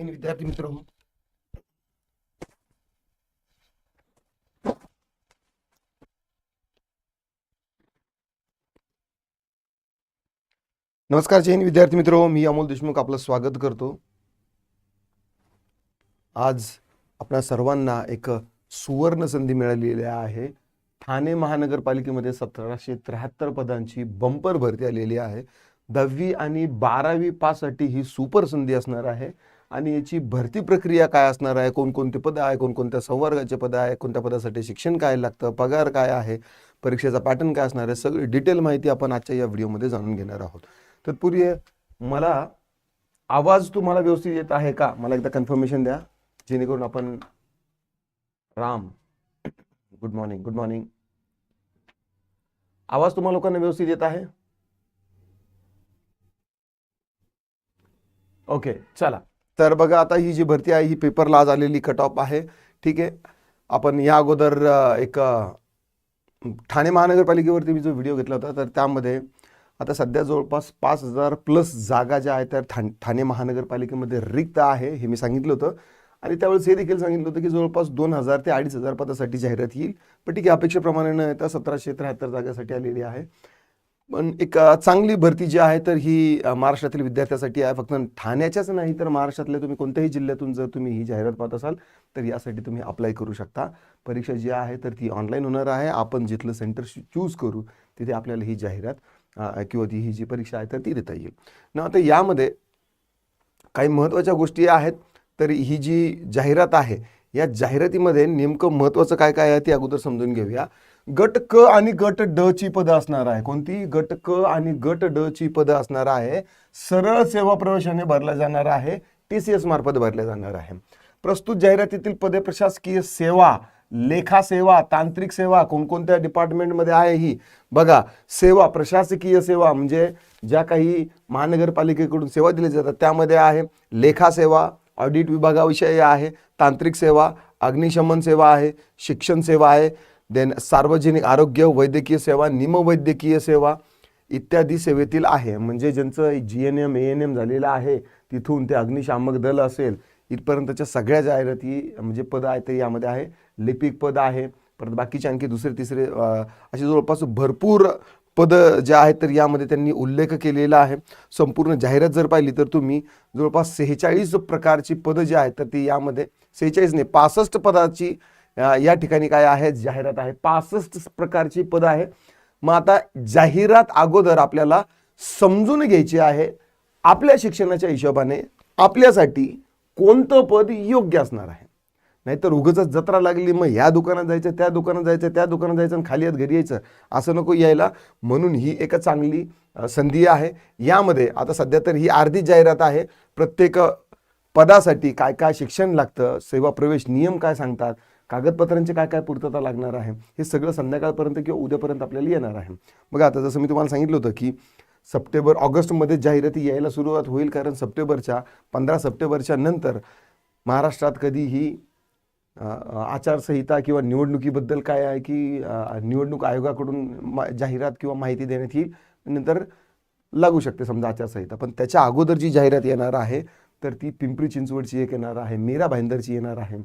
आणि विद्यार्थी मित्र नमस्कार जैन विद्यार्थी मित्र. मी अमोल देशमुख आपलं स्वागत करतो. आज आपल्या सर्वांना एक सुवर्ण संधी मिळालेली आहे. ठाणे महानगरपालिकेमध्ये सतराशे त्र्याहत्तर पदांची बंपर भरती आलेली आहे. दहावी आणि बारावी पाससाठी ही सुपर संधी असणार आहे. आणि याची भरती प्रक्रिया काय असणार आहे? कोणकोणती पदं आहे? कोणकोणत्या संवर्गाचे पदं आहे? कोणत्या पदासाठी शिक्षण काय लागतं? पगार काय आहे? परीक्षेचा पॅटर्न काय असणार आहे? सगळी डिटेल माहिती आपण आजच्या या व्हिडिओमध्ये जाणून घेणार आहोत. तत्पूर्वी मला आवाज तुम्हाला व्यवस्थित येत आहे का? मला एकदा कन्फर्मेशन द्या. जेणेकरून आपण Ram. Good morning good morning आवाज तुम्हाला लोकांना व्यवस्थित येत आहे? ओके चला. तर बघा आता ही जी भरती आहे ही पेपरला आज आलेली कट ऑफ आहे. ठीक आहे. आपण या अगोदर एक ठाणे महानगरपालिकेवरती मी जो व्हिडिओ घेतला होता तर त्यामध्ये आता सध्या जवळपास पाच हजार प्लस जागा ज्या आहेत त्या ठा ठाणे महानगरपालिकेमध्ये रिक्त आहे हे मी सांगितलं होतं. आणि त्यावेळेस हे देखील सांगितलं होतं की जवळपास दोन हजार ते अडीच हजार पदासाठी जाहिरात येईल. पण ठीक आहे अपेक्षेप्रमाणे न येता सतराशे त्र्याहत्तर जागासाठी आलेली आहे. पण एक चांगली भरती जी आहे तर ही महाराष्ट्रातील विद्यार्थ्यासाठी आहे. फक्त ठाण्याच्याच नाही तर महाराष्ट्रातल्या तुम्ही कोणत्याही जिल्ह्यातून जर तुम्ही ही जाहिरात पाहत असाल तर यासाठी तुम्ही अप्लाय करू शकता. परीक्षा जी आहे तर ती ऑनलाईन होणार आहे. आपण जिथलं सेंटर चूज करू तिथे आपल्याला ही जाहिरात किंवा ती ही जी परीक्षा आहे तर ती देता येईल. ना आता यामध्ये काही महत्त्वाच्या गोष्टी आहेत तर ही जी जाहिरात आहे या जाहिरातीमध्ये नेमकं महत्त्वाचं काय काय आहे ते अगोदर समजून घेऊया. गट क आणि गट ड ची पदं असणार आहे. कोणती? गट क आणि गट ड ची पदं असणार आहे. सरळ सेवा प्रवेशाने भरल्या जाणार आहे. टी सी एस मार्फत भरल्या जाणार आहे. प्रस्तुत जाहिरातीतील पदे प्रशासकीय सेवा लेखा सेवा तांत्रिक सेवा कोणकोणत्या डिपार्टमेंटमध्ये आहे ही? बघा सेवा प्रशासकीय सेवा म्हणजे ज्या काही महानगरपालिकेकडून सेवा दिल्या जातात त्यामध्ये आहे लेखा सेवा ऑडिट विभागाविषयी आहे तांत्रिक सेवा अग्निशमन सेवा आहे शिक्षण सेवा आहे देन सार्वजनिक आरोग्य वैद्यकीय सेवा निमवैद्यकीय सेवा इत्यादी सेवेतील आहे. म्हणजे ज्यांचं G N M A N M झालेलं आहे तिथून ते अग्निशामक दल असेल इथपर्यंतच्या सगळ्या जाहिराती म्हणजे पदं आहेत ते यामध्ये आहे. लिपिक पद आहे परत बाकीचे आणखी दुसरे तिसरे असे जवळपास भरपूर पदं जे आहेत तर यामध्ये त्यांनी उल्लेख केलेला आहे. संपूर्ण जाहिरात जर पाहिली तर तुम्ही जवळपास सेहेचाळीस प्रकारची पदं जी आहेत तर ती यामध्ये सेहेचाळीस नाही पासष्ट पदाची या ठिकाणी काय आहे? जाहिरात आहे. पासष्ट प्रकारची पद आहे. मग आता जाहिरात अगोदर आपल्याला समजून घ्यायची आहे. आपल्या शिक्षणाच्या हिशोबाने आपल्यासाठी कोणतं पद योग्य असणार आहे? नाहीतर उगच जत्रा लागली मग ह्या दुकानात जायचं त्या दुकानात जायचं त्या दुकानात जायचं आणि खाली येत घरी यायचं. असं नको यायला. म्हणून ही एक चांगली संधी आहे. यामध्ये आता सध्या तर ही अर्धी जाहिरात आहे. प्रत्येक पदासाठी काय काय शिक्षण लागतं? सेवा प्रवेश नियम काय सांगतात? कागदपत्रांची काय काय पूर्तता लागणार आहे हे सगळं संध्याकाळपर्यंत किंवा उद्यापर्यंत आपल्याला येणार आहे. बघा आता जसं मी तुम्हाला सांगितलं होतं की सप्टेंबर ऑगस्टमध्ये जाहिराती यायला सुरुवात होईल कारण सप्टेंबरच्या पंधरा सप्टेंबरच्या नंतर महाराष्ट्रात कधीही आचारसंहिता किंवा निवडणुकीबद्दल काय आहे की निवडणूक आयोगाकडून मा जाहिरात किंवा माहिती देण्यात येईल नंतर लागू शकते समजा आचारसंहिता. पण त्याच्या अगोदर जी जाहिरात येणार आहे तर ती पिंपरी चिंचवडची एक येणार आहे मीरा भाईंदरची येणार आहे.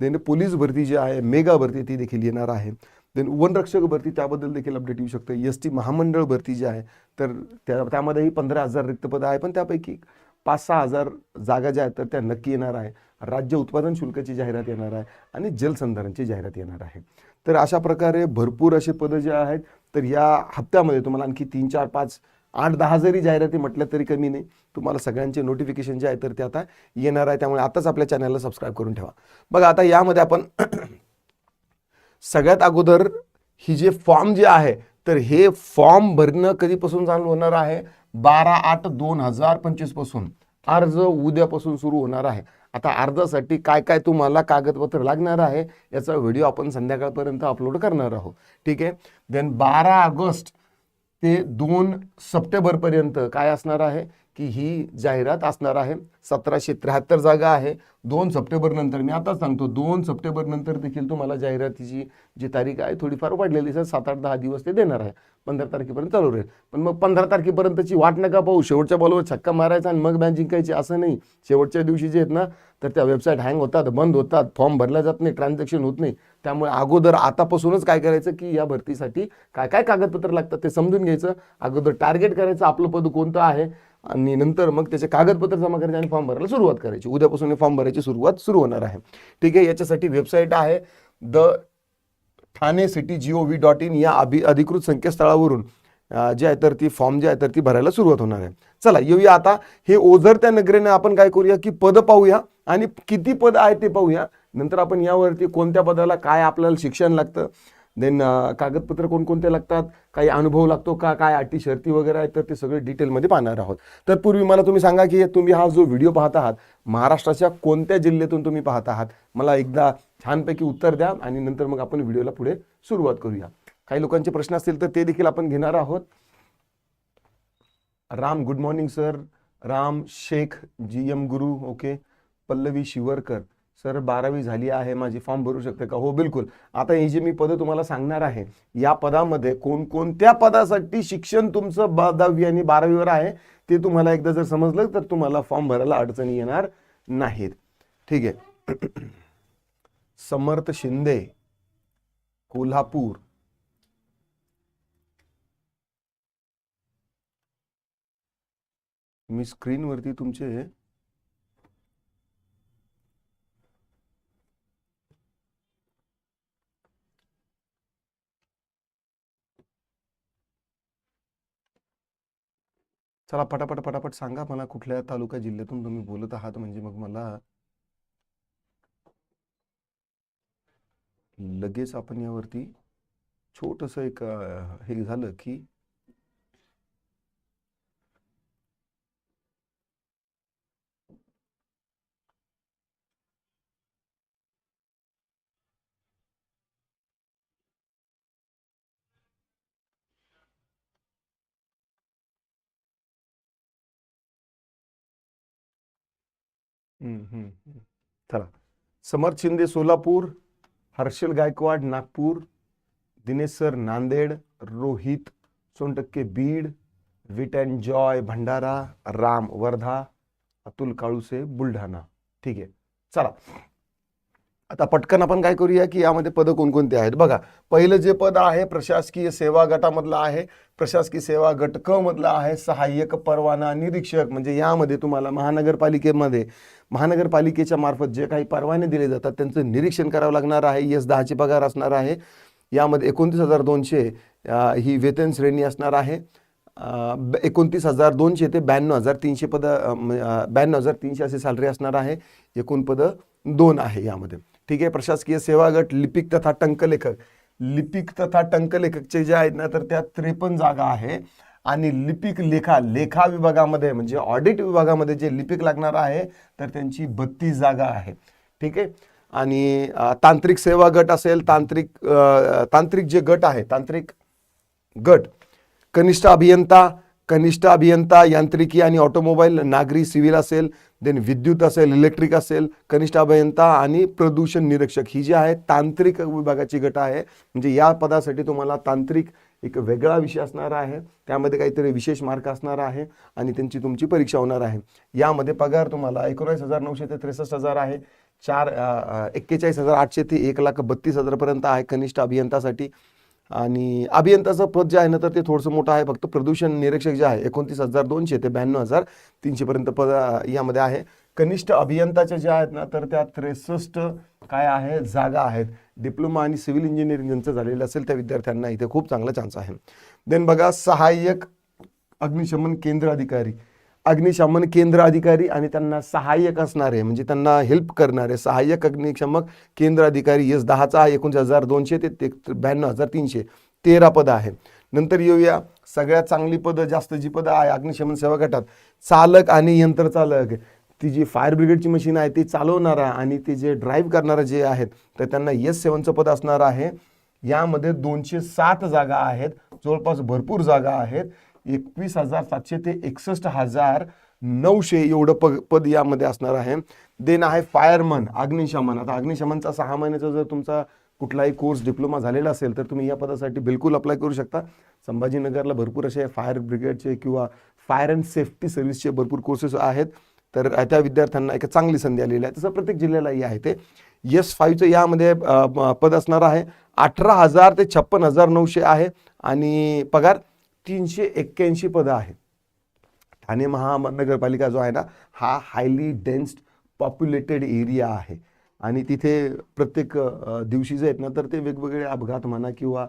देन पोलीस भरती जी आहे मेगा भरती ती देखील येणार आहे. देन वनरक्षक भरती त्याबद्दल देखील अपडेट येऊ शकतं. एस टी महामंडळ भरती जी आहे तर त्या त्यामध्येही पंधरा हजार रिक्तपद आहे. पण त्यापैकी पाच सहा हजार जागा ज्या आहेत तर त्या नक्की येणार आहे. राज्य उत्पादन शुल्काची जाहिरात येणार आहे आणि जलसंधारणची जाहिरात येणार आहे. तर अशा प्रकारे भरपूर असे पदं जे आहेत तर या हप्त्यामध्ये तुम्हाला आणखी तीन चार पाच आठ दहा जरी जाहिराती म्हटल्या तरी कमी नाही. तुम्हाला सगळ्यांचे नोटिफिकेशन जे आहे तर ते आता येणार आहे. त्यामुळे आताच आपल्या चॅनलला सबस्क्राईब करून ठेवा. बघा आता यामध्ये आपण सगळ्यात अगोदर ही जे फॉर्म जे आहे तर हे फॉर्म भरणं कधीपासून चालू होणार आहे? बारा आठ दोन हजार पंचवीसपासून. अर्ज उद्यापासून सुरू होणार आहे. आता अर्जासाठी काय काय तुम्हाला कागदपत्र लागणार आहे याचा व्हिडिओ आपण संध्याकाळपर्यंत अपलोड करणार आहोत. ठीक आहे? देन बारा ऑगस्ट ते दोन सप्टेंबरपर्यंत काय असणार आहे? की ही जाहिरात असणार आहे. सतराशे त्र्याहत्तर जागा आहे. दोन सप्टेंबर नंतर मी आता सांगतो दोन सप्टेंबर नंतर देखील तुम्हाला जाहिरातीची जी तारीख आहे थोडीफार वाढलेली सर सात आठ दहा दिवस ते देणार आहे. पंधरा तारखेपर्यंत चालू राहील. पण मग पंधरा तारखेपर्यंतची वाट नका पाहू. शेवटच्या बॉलवर छक्का मारायचा आणि मग मॅच जिंकायची असं नाही. शेवटच्या दिवशी जे आहेत ना तर त्या वेबसाईट हँग होतात बंद होतात फॉर्म भरला जात नाही ट्रान्झॅक्शन होत नाही. त्यामुळे अगोदर आतापासूनच काय करायचं की या भरतीसाठी काय काय कागदपत्र लागतात ते समजून घ्यायचं. अगोदर टार्गेट करायचं आपलं पद कोणतं आहे. आणि नंतर मग त्याचे कागदपत्र जमा करायचे आणि फॉर्म भरायला सुरुवात करायची. उद्यापासून फॉर्म भरायची सुरुवात सुरू होणार आहे. ठीक आहे याच्यासाठी वेबसाईट आहे the Thane city G O V dot in या अभि अधिकृत संकेतस्थळावरून जे आहे तर ती फॉर्म जे आहे तर ती भरायला सुरुवात होणार आहे. चला येऊया आता. हे ओझर त्या आपण काय करूया की पद पाहूया आणि किती पद आहे ते पाहूया. नंतर आपण यावरती कोणत्या पदाला काय आपल्याला शिक्षण लागतं देन uh, कागदपत्र कोणकोणते लागतात? काही अनुभव लागतो का? काय अटी शर्ती वगैरे आहेत? तर ते सगळे डिटेलमध्ये पाहणार आहोत. तर पूर्वी मला तुम्ही सांगा की तुम्ही हा जो व्हिडिओ पाहत आहात महाराष्ट्राच्या कोणत्या जिल्ह्यातून तुम्ही पाहत आहात? मला एकदा छानपैकी उत्तर द्या आणि नंतर मग आपण व्हिडिओला पुढे सुरुवात करूया. काही लोकांचे प्रश्न असतील तर ते देखील आपण घेणार आहोत. Ram good morning sir Ram Shaikh G M Guru okay Pallavi Shivarkar. Sir बारावी झाली आहे माझी फॉर्म भरू शकते का? हो बिलकुल. आता ही जी मी पदं तुम्हाला सांगणार आहे या पदामध्ये कोणकोणत्या पदासाठी शिक्षण तुमचं दहावी आणि बारावीवर आहे ते तुम्हाला एकदा जर समजलं तर तुम्हाला फॉर्म भरायला अडचणी येणार नाहीत. ठीक आहे. समर्थ शिंदे कोल्हापूर. मी स्क्रीनवरती तुमचे चला पटापट पटापट सांगा मला कुठल्या तालुका जिल्ह्यातून तुम्ही बोलत आहात? म्हणजे मग मला लगेच आपण यावरती छोटस एक हे झालं की चला. Samar Shinde Solapur, Harshal Gaikwad Nagpur Dinesh sir Nanded, Rohit Sontakke Beed, wit and joy Bhandara, Ram Wardha, Atul Kaluse Buldhana. ठीक है चला. आता पटकन आपण काय करूया की यामध्ये पदं कोणकोणती आहेत? बघा पहिलं जे पद आहे प्रशासकीय सेवा गटामधलं आहे प्रशासकीय सेवा गट क मधलं आहे सहाय्यक परवाना निरीक्षक म्हणजे यामध्ये तुम्हाला महानगरपालिकेमध्ये महानगरपालिकेच्या मार्फत जे काही परवाने दिले जातात त्यांचं निरीक्षण करावं लागणार आहे यस दहाची पगार असणार आहे. यामध्ये एकोणतीस हजार दोनशे ही वेतन श्रेणी असणार आहे. ब- एकोणतीस हजार दोनशे ते ब्याण्णव हजार तीनशे पदं ब्याण्णव हजार तीनशे असे सॅलरी असणार आहे. एकूण पदं दोन आहे यामध्ये. ठीक आहे प्रशासकीय सेवा गट लिपिक तथा टंकलेखक. लिपिक तथा टंकलेखकचे जे आहेत ना तर त्या त्रेपन्न जागा आहे. आणि लिपिक लेखा लेखा विभागामध्ये म्हणजे ऑडिट विभागामध्ये जे लिपिक लागणार आहे तर त्यांची बत्तीस जागा आहे. ठीक आहे? आणि तांत्रिक सेवा गट असेल तांत्रिक तांत्रिक जे गट आहे तांत्रिक गट कनिष्ठ अभियंता कनिष्ठ अभियंता यांत्रिकी आणि ऑटोमोबाईल नागरी सिव्हिल असेल देन विद्युत असेल इलेक्ट्रिक असेल कनिष्ठ अभियंता आणि प्रदूषण निरीक्षक ही जी आहे तांत्रिक विभागाची गट आहे. म्हणजे या पदासाठी तुम्हाला तांत्रिक एक वेगळा विषय असणार आहे. त्यामध्ये काहीतरी विशेष मार्क असणार आहे आणि त्यांची तुमची परीक्षा होणार आहे. यामध्ये पगार तुम्हाला एकोणीस हजार नऊशे ते त्रेसष्ट हजार आहे. चार एक्केचाळीस हजार आठशे ते एक लाख बत्तीस हजारपर्यंत आहे कनिष्ठ अभियंतासाठी. आणि अभियंताचं पद जे आहे ना तर ते थोडंसं मोठं आहे. फक्त प्रदूषण निरीक्षक जे आहे एकोणतीस हजार दोनशे ते ब्याण्णव हजार तीनशेपर्यंत पद यामध्ये आहे. कनिष्ठ अभियंताच्या ज्या आहेत ना तर त्या त्रेसष्ट काय आहे जागा आहेत. डिप्लोमा आणि सिव्हिल इंजिनिअरिंग ज्यांचं झालेलं असेल त्या विद्यार्थ्यांना इथे खूप चांगला चान्स आहे. देन बघा सहाय्यक अग्निशमन केंद्र अधिकारी अग्निशमन केंद्र अधिकारी आणि त्यांना सहाय्यक असणारे म्हणजे त्यांना हेल्प करणारे सहाय्यक अग्निशमक केंद्र अधिकारी एस दहाचा एकोणीस हजार दोनशे ते ते ब्याण्णव हजार तीनशे तेरा पदं आहे नंतर येऊया सगळ्यात चांगली पदं जास्त जी पदं आहे अग्निशमन सेवा गटात. चालक आणि यंत्रचालक ती जी फायर ब्रिगेडची मशीन आहे ती चालवणारा आणि ते जे ड्राईव्ह करणारं जे आहेत तर त्यांना एस सेवनचं पद असणार आहे. यामध्ये दोनशे सात जागा आहेत जवळपास भरपूर जागा आहेत. एकवीस हजार सातशे ते एकसष्ट हजार नऊशे एवढं प पद यामध्ये असणार आहे. देन आहे फायरमन अग्निशमन. आता अग्निशमनचा सहा महिन्याचा जर तुमचा कुठलाही कोर्स डिप्लोमा झालेला असेल तर तुम्ही या पदासाठी बिलकुल अप्लाय करू शकता. संभाजीनगरला भरपूर असे फायर ब्रिगेडचे किंवा फायर अँड सेफ्टी सर्व्हिसचे भरपूर कोर्सेस आहेत. तर त्या विद्यार्थ्यांना एक चांगली संधी आलेली आहे. तसं प्रत्येक जिल्ह्यालाही आहे ते. यस फाईव्हचं यामध्ये पद असणार आहे. अठरा हजार ते छप्पन हजार नऊशे आहे. आणि पगार तीनशे एक्क्याऐंशी पदं आहेत. ठाणे महानगरपालिका जो आहे ना हा हायली डेन्स्ड पॉप्युलेटेड एरिया आहे. आणि तिथे प्रत्येक दिवशी जे आहेत ना तर ते वेगवेगळे अपघात म्हणा किंवा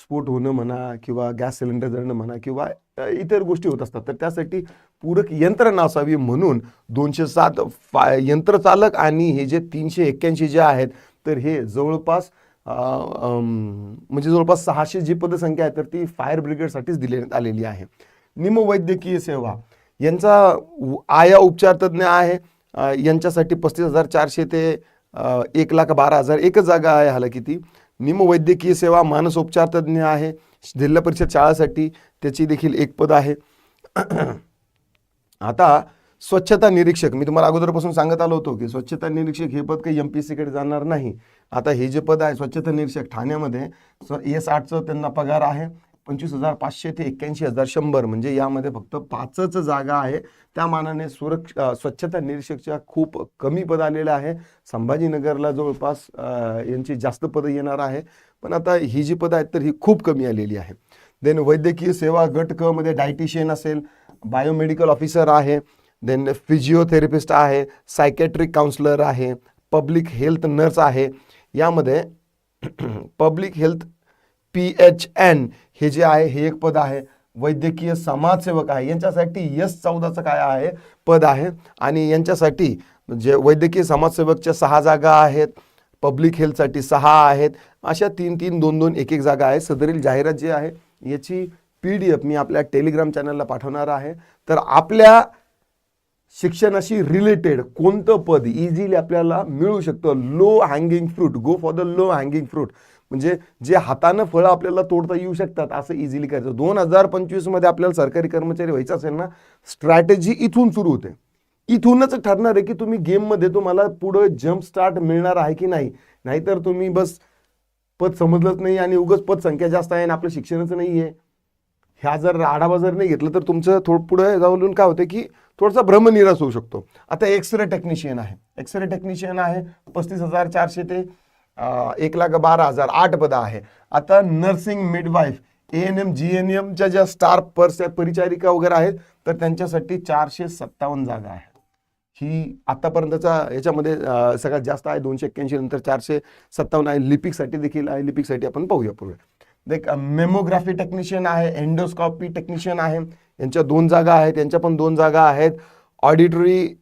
स्फोट होणं म्हणा किंवा गॅस सिलेंडर जळणं म्हणा किंवा इतर गोष्टी होत असतात. तर त्यासाठी पूरक यंत्रणा असावी म्हणून दोनशे सात फा यंत्रचालक आणि हे जे तीनशे एक्क्याऐंशी जे आहेत तर हे जवळपास म्हणजे जवळपास सहाशे जी पदसंख्या आहे तर ती फायर ब्रिगेडसाठीच दिलेण्यात आलेली आहे. निमवैद्यकीय सेवा. यांचा उ- आया उपचार तज्ज्ञ आहे. यांच्यासाठी पस्तीस हजार चारशे ते एक लाख बारा हजार एकच जागा आहे हाला किती निमवैद्यकीय सेवा मानसोपचार तज्ज्ञ आहे. जिल्हा परिषद शाळासाठी त्याची देखील एक पद आहे. आता स्वच्छता निरीक्षक. मी तुम्हाला अगोदरपासून सांगत आलो होतो की स्वच्छता निरीक्षक हे पद काही एम पी सीकडे जाणार नाही. आता हे जे पद आहे स्वच्छता निरीक्षक ठाण्यामध्ये एस आठचं त्यांना पगार आहे. पंचवीस हजार पाचशे ते एक्क्याऐंशी हजार शंभर. म्हणजे यामध्ये फक्त पाचच जागा आहे. त्या मानाने सुरक्ष स्वच्छता निरीक्षकच्या खूप कमी पद आलेलं आहे. संभाजीनगरला जवळपास यांची जास्त पदं येणार आहे. पण आता ही जी पदं आहेत तर ही खूप कमी आलेली आहे. देन वैद्यकीय सेवा गट क मध्ये डायटिशियन असेल बायोमेडिकल ऑफिसर आहे देन फिजिओथेरपिस्ट आहे सायकॅट्रिक काउन्सलर आहे पब्लिक हेल्थ नर्स आहे. यामध्ये public health P H N हे जे आहे हे एक पद आहे. वैद्यकीय समाजसेवक आहे. यांच्यासाठी यस चौदाचं काय आहे? पद आहे. आणि यांच्यासाठी जे वैद्यकीय समाजसेवकच्या सहा जागा आहेत पब्लिक हेल्थसाठी सहा आहेत. अशा तीन तीन दोन दोन एक एक जागा आहे सदरील जाहिरात जी आहे याची पी डी एफ मी आपल्या टेलिग्राम चॅनलला पाठवणार आहे. तर आपल्या शिक्षणाशी रिलेटेड कोणतं पद इझिली आपल्याला मिळू शकतं? Low hanging fruit go for the low hanging fruit म्हणजे जे हातानं फळं आपल्याला तोडता येऊ शकतात असं इझिली करायचं. दोन हजार पंचवीसमध्ये आपल्याला सरकारी कर्मचारी व्हायचं असेल ना स्ट्रॅटेजी इथून सुरू होते. इथूनच ठरणार आहे की तुम्ही गेममध्ये तुम्हाला पुढं जम्प स्टार्ट मिळणार आहे की नाही. नाहीतर तुम्ही बस पद समजलंच नाही आणि उगाच पद संख्या जास्त आहे आणि आपलं शिक्षणच नाही आहे ह्या जर आढावा जर नाही घेतलं तर तुमचं थोडं पुढे जाऊन काय होतं की थोडासा भ्रमनिरास होऊ शकतो. आता एक्सरे टेक्निशियन आहे. एक्सरे टेक्निशियन आहे पस्तीस हजार चारशे ते एक लाख बारा हजार आठ पदं आहे. आता nursing midwife A N M G N एमच्या ज्या स्टार पर्स परिचारिका वगैरे आहेत तर त्यांच्यासाठी चारशे सत्तावन्न जागा आहेत. ही आतापर्यंतचा याच्यामध्ये सगळ्यात जास्त आहे दोनशे एक्क्याऐंशी नंतर चारशे सत्तावन्न आहे. लिपिकसाठी देखील आहे. लिपिकसाठी आपण पाहूया पूर्वी देख मेमोग्राफी टेक्निशियन आहे एंडोस्कॉपी टेक्निशियन आहे. यांच्या दोन जागा आहेत यांच्या पण दोन जागा आहेत. ऑडिटरी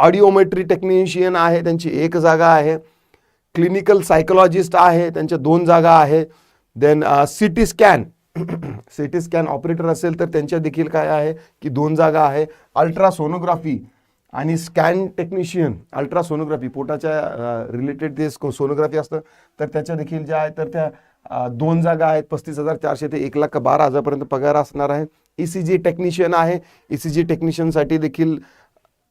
ऑडिओमेट्री टेक्निशियन आहे त्यांची एक जागा आहे. क्लिनिकल सायकोलॉजिस्ट आहे त्यांच्या दोन जागा आहे. Then C T scan C T scan operator असेल तर त्यांच्या देखील काय आहे की दोन जागा आहे. अल्ट्रासोनोग्राफी आणि स्कॅन टेक्निशियन अल्ट्रासोनोग्राफी पोटाच्या रिलेटेड जे सोनोग्राफी असतं तर त्याच्या देखील ज्या आहे तर त्या दोन जागा आहेत पस्तीस हजार चारशे ते एक लाख बारा हजारपर्यंत पगार असणार आहे. ई सी जी टेक्निशियन आहे. ई सी जी टेक्निशियनसाठी देखील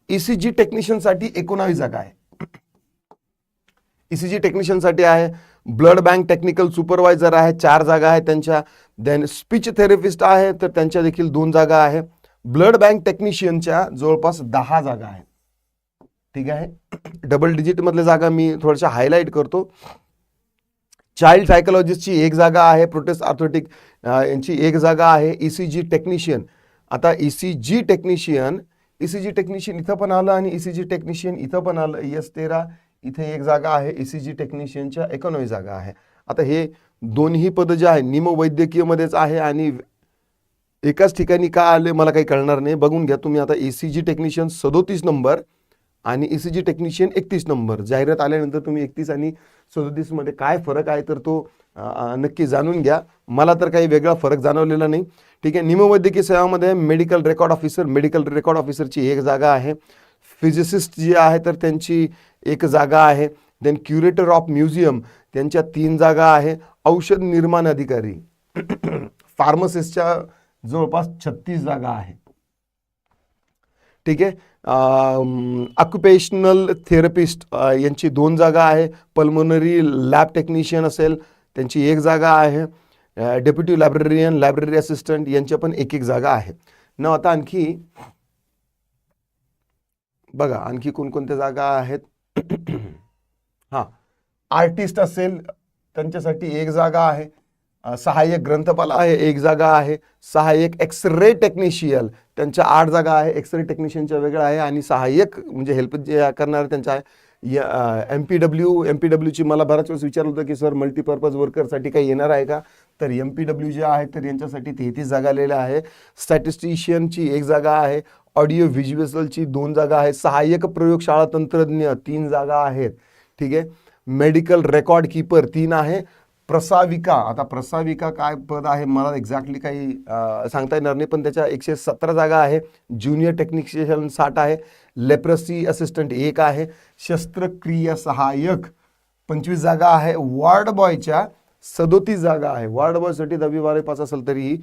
ई सी जी टेक्निशियनसाठी एकोणावीस जागा आहे. ई सी जी टेक्निशियनसाठी आहे. ब्लड बँक टेक्निकल सुपरवायझर आहे. चार जागा आहे त्यांच्या. देन स्पीच थेरपिस्ट आहे. तर त्यांच्या देखील दोन जागा आहे ब्लड बँक टेक्निशियनच्या जवळपास दहा जागा आहेत. ठीक आहे? डबल डिजिटमधल्या जागा मी थोड्याशा हायलाईट करतो. चाइल्ड सायकोलॉजिस्टची एक जागा आहे प्रोटेस्ट ऑर्थोटिक यांची एक जागा आहे ई सी जी टेक्निशियन आता E C G technician E C G technician इथं पण आलं आणि ई सी जी टेक्निशियन इथं पण आलं. एस तेरा इथे एक जागा आहे ई सी जी टेक्निशियनच्या एकोणवी जागा आहे. आता हे दोन्ही पदं जे आहे निमवैद्यकीयमध्येच आहे आणि एकाच ठिकाणी का आले मला काही कळणार नाही. बघून घ्या तुम्ही आता ए सी जी टेक्निशियन सदोतीस नंबर आणि ई सी जी टेक्निशियन एकतीस नंबर. जाहिरात आल्यानंतर तुम्ही एकतीस आणि सदोतीसमध्ये काय फरक आहे तर तो नक्की जाणून घ्या. मला तर काही वेगळा फरक जाणवलेला नाही. ठीक आहे निमवैद्यकीय सेवामध्ये medical record officer medical record ऑफिसरची एक जागा आहे. फिजिसिस्ट जी आहे तर त्यांची एक जागा आहे. देन क्युरेटर ऑफ म्युझियम त्यांच्या तीन जागा आहे. औषध निर्माण अधिकारी फार्मसिस्टच्या जवळपास छत्तीस जागा आहे. ठीक आहे? ऑक्युपेशनल थेरपिस्ट यांची दोन जागा आहे. पल्मोनरी लॅब टेक्निशियन असेल त्यांची एक जागा आहे. डेप्युटी लायब्ररियन लायब्ररी असिस्टंट यांच्या पण एक एक जागा आहे. न आता आणखी बघा आणखी कोणकोणत्या जागा आहेत? हां. आर्टिस्ट असेल त्यांच्यासाठी एक जागा आहे. सहाय्यक ग्रंथपाल आहे एक जागा आहे. सहाय्यक एक्स रे टेक्निशियल त्यांच्या आठ जागा आहे. एक्स रे टेक्निशियनच्या वेगळ्या आहे आणि सहाय्यक म्हणजे हेल्प जे करणार त्यांच्या आहे. M P W M P डब्ल्यूची मला बऱ्याच वेळेस विचारलं होतं की सर मल्टीपर्पज वर्करसाठी काही येणार आहे का? तर एम पी डब्ल्यू जे आहे तर यांच्यासाठी तेहतीस जागा आलेल्या आहे स्टॅटिस्टिशियनची एक जागा आहे. ऑडिओ व्हिज्युअलची दोन जागा आहेत. सहाय्यक प्रयोगशाळा तंत्रज्ञ तीन जागा आहेत. ठीक आहे? मेडिकल रेकॉर्ड कीपर तीन आहे. प्रसाविका आता प्रसाविका काय पद आहे? मला एक्झॅक्टली काही सांगता येणार नाही पण त्याच्या एकशे सतरा जागा आहे. ज्युनियर टेक्निशियन साठ आहे. लेप्रसी असिस्टंट एक आहे. शस्त्रक्रिया सहाय्यक पंचवीस जागा आहे. वॉर्ड बॉयच्या सदोतीस जागा आहे. वॉर्ड बॉयसाठी दहावी बारावी पास असेल तरीही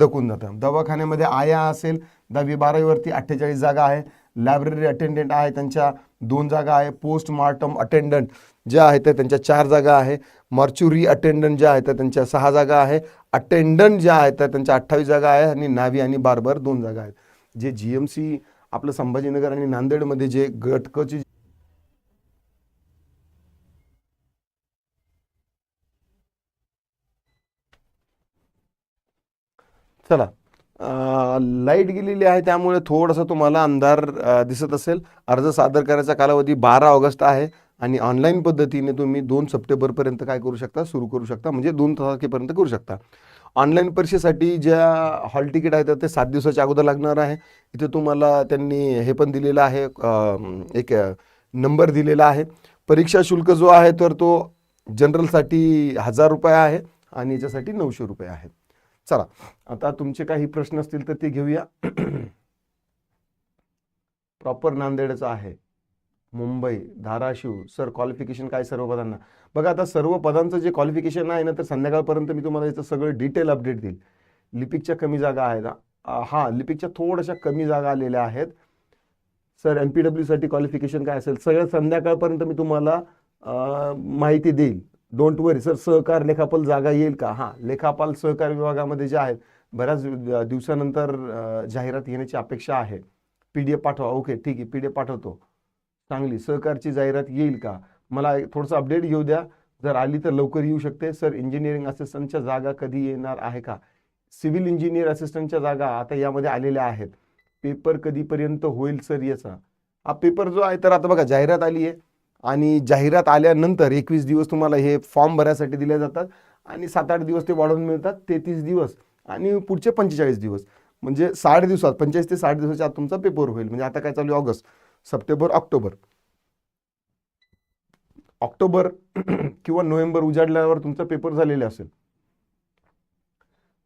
दखून जातं. दवाखान्यामध्ये आया असेल दहावी बारावीवरती अठ्ठेचाळीस जागा आहे. लायब्ररी अटेंडंट आहे त्यांच्या दोन जागा आहे. पोस्टमार्टम अटेंडंट ज्या आहेत त्या त्यांच्या चार जागा आहे. मॉर्च्युरी अटेंडंट ज्या आहेत त्या त्यांच्या सहा जागा आहे. अटेंडंट ज्या आहेत त्या त्यांच्या अठ्ठावीस जागा आहे आणि नावी आणि बारबर दोन जागा आहेत. जे जी एम सी आपलं संभाजीनगर आणि नांदेडमध्ये जे गटकची चला लाइट गेलेली आहे त्यामुळे थोडासा तुम्हाला अंधार दिसत असेल. अर्ज सादर करायचा कालावधी बारा ऑगस्ट आहे. आणि ऑनलाईन पद्धतीने तुम्ही दोन सप्टेंबरपर्यंत काय करू शकता? सुरू करू शकता. म्हणजे दोन तारखेपर्यंत करू शकता. ऑनलाईन परीक्षेसाठी ज्या हॉल तिकीट आहेत ते सात दिवसाच्या अगोदर लागणार आहे. इथे तुम्हाला त्यांनी हे पण दिलेलं आहे एक नंबर दिलेला आहे. परीक्षा शुल्क जो आहे तर तो जनरलसाठी हजार रुपये आहे आणि याच्यासाठी नऊशे रुपये आहे. चला आता तुमचे काही प्रश्न असतील तर ते घेऊया. प्रॉपर नांदेडचं आहे. मुंबई धाराशिव सर क्वालिफिकेशन काय सर्व पदांना? बघा आता सर्व पदांचं जे क्वालिफिकेशन आहे ना तर संध्याकाळपर्यंत मी तुम्हाला याचं सगळं डिटेल अपडेट देईल. लिपिकच्या कमी जागा आहेत. हां लिपिकच्या थोड्याशा कमी जागा आलेल्या आहेत. सर एम पी डब्ल्यूसाठी क्वालिफिकेशन काय असेल? सगळं संध्याकाळपर्यंत मी तुम्हाला माहिती देईल. डोंट वरी सर सहकार लेखापाल जागा येईल का? हां लेखापाल सहकार विभागामध्ये जे आहेत बऱ्याच दिवसानंतर जाहिरात येण्याची अपेक्षा आहे. पी डी एफ पाठवा. ओके ठीक आहे. पी डी एफ पाठवतो. चांगली सहकारची जाहिरात येईल का? मला थोडंसं अपडेट घेऊ द्या. जर आली तर लवकर येऊ शकते. सर इंजिनिअरिंग असिस्टंटच्या जागा कधी येणार आहे का? सिव्हिल इंजिनियर असिस्टंटच्या जागा आता यामध्ये आलेल्या आहेत. पेपर कधीपर्यंत होईल सर याचा? हा पेपर जो आहे तर आता बघा जाहिरात आली आहे. आणि जाहिरात आल्यानंतर एकवीस दिवस तुम्हाला हे फॉर्म भरायसाठी दिले जातात. आणि सात आठ दिवस ते वाढवून मिळतात. तेहतीस दिवस. आणि पुढचे पंचेचाळीस दिवस. म्हणजे साठ दिवसात पंचेचाळीस ते साठ दिवसाच्या आत तुमचा पेपर होईल. म्हणजे आता काय चालू आहे? ऑगस्ट. September October. ऑक्टोबर किंवा नोव्हेंबर उजाडल्यावर तुमचा पेपर झालेला असेल.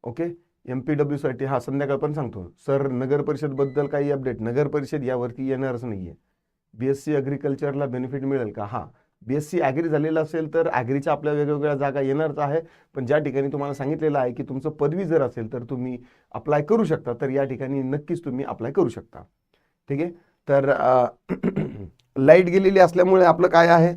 ओके? एम पी डब्ल्यूसाठी हा संध्याकाळ पण सांगतो. सर नगर परिषदबद्दल काही अपडेट. नगर परिषद यावरती येणारच नाही आहे बी एस सी ॲग्रिकल्चरला बेनिफिट मिळेल का? हां. बी एस सी ॲग्री झालेलं असेल तर ॲग्रीच्या आपल्या वेगवेगळ्या जागा येणारच आहे. पण ज्या ठिकाणी तुम्हाला सांगितलेलं आहे की तुमचं पदवी जर असेल तर तुम्ही अप्लाय करू शकता. तर या ठिकाणी नक्कीच तुम्ही अप्लाय करू शकता. ठीक आहे? तर लाइट गेलेली असल्यामुळे आपलं काय आहे?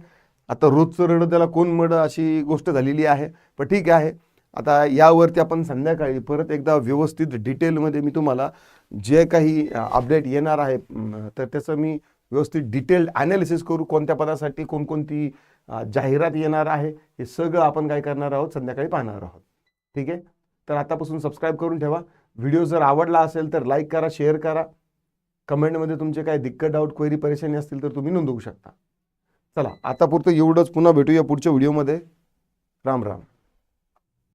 आता रोजचं रडं त्याला कोण मड अशी गोष्ट झालेली आहे? पण ठीक आहे. आता यावरती आपण संध्याकाळी परत एकदा व्यवस्थित डिटेलमध्ये मी तुम्हाला जे काही अपडेट येणार आहे तर त्याचं मी व्यवस्थित डिटेल्ड ॲनालिसिस करू कोणत्या पदासाठी कोणकोणती जाहिरात येणार आहे? हे सगळं आपण काय करणार आहोत? संध्याकाळी पाहणार आहोत. ठीक आहे? तर आतापासून सबस्क्राईब करून ठेवा. व्हिडिओ जर आवडला असेल तर लाईक करा शेअर करा. कमेंटमध्ये तुमचे काय दिक्कत डाऊट क्वेरी परेशानी असतील तर तुम्ही नोंदवू शकता. चला आता पुरतं एवढंच. पुन्हा भेटूया पुढच्या व्हिडिओमध्ये. राम राम.